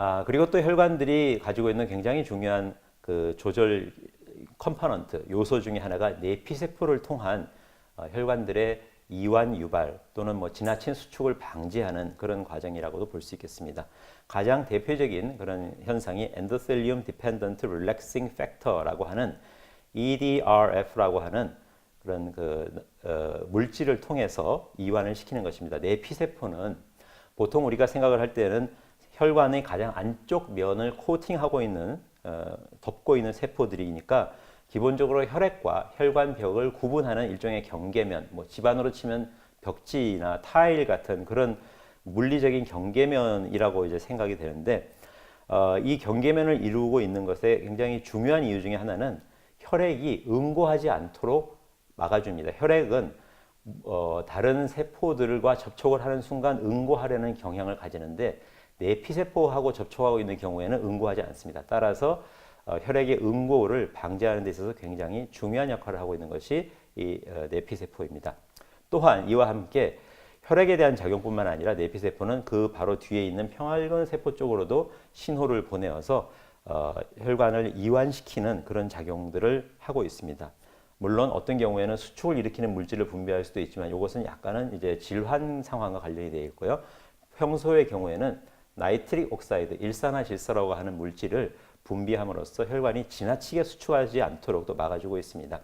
아, 그리고 또 혈관들이 가지고 있는 굉장히 중요한 그 조절 컴포넌트 요소 중에 하나가 내피세포를 통한 어, 혈관들의 이완 유발 또는 뭐 지나친 수축을 방지하는 그런 과정이라고도 볼 수 있겠습니다. 가장 대표적인 그런 현상이 엔도텔리움 디펜던트 릴렉싱 팩터라고 하는 EDRF라고 하는 그런 그 어, 물질을 통해서 이완을 시키는 것입니다. 내피세포는 보통 우리가 생각을 할 때는 혈관의 가장 안쪽 면을 코팅하고 있는 어, 덮고 있는 세포들이니까 기본적으로 혈액과 혈관 벽을 구분하는 일종의 경계면, 뭐 집안으로 치면 벽지나 타일 같은 그런 물리적인 경계면이라고 이제 생각이 되는데 어, 이 경계면을 이루고 있는 것에 굉장히 중요한 이유 중에 하나는 혈액이 응고하지 않도록 막아줍니다. 혈액은 어, 다른 세포들과 접촉을 하는 순간 응고하려는 경향을 가지는데 내피세포하고 접촉하고 있는 경우에는 응고하지 않습니다. 따라서 어, 혈액의 응고를 방지하는 데 있어서 굉장히 중요한 역할을 하고 있는 것이 이 어, 내피세포입니다. 또한 이와 함께 혈액에 대한 작용뿐만 아니라 내피세포는 그 바로 뒤에 있는 평활근 세포 쪽으로도 신호를 보내어서 어, 혈관을 이완시키는 그런 작용들을 하고 있습니다. 물론 어떤 경우에는 수축을 일으키는 물질을 분비할 수도 있지만 이것은 약간은 이제 질환 상황과 관련이 되어 있고요. 평소의 경우에는 나이트릭 옥사이드, 일산화 질소라고 하는 물질을 분비함으로써 혈관이 지나치게 수축하지 않도록 또 막아주고 있습니다.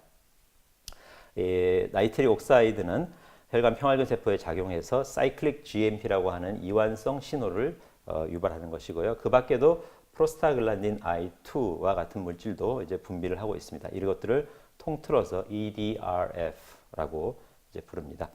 예, 나이트릭 옥사이드는 혈관 평활근 세포에 작용해서 사이클릭 GMP라고 하는 이완성 신호를 어, 유발하는 것이고요. 그 밖에도 프로스타글란딘 I2와 같은 물질도 이제 분비를 하고 있습니다. 이것들을 통틀어서 EDRF라고 이제 부릅니다.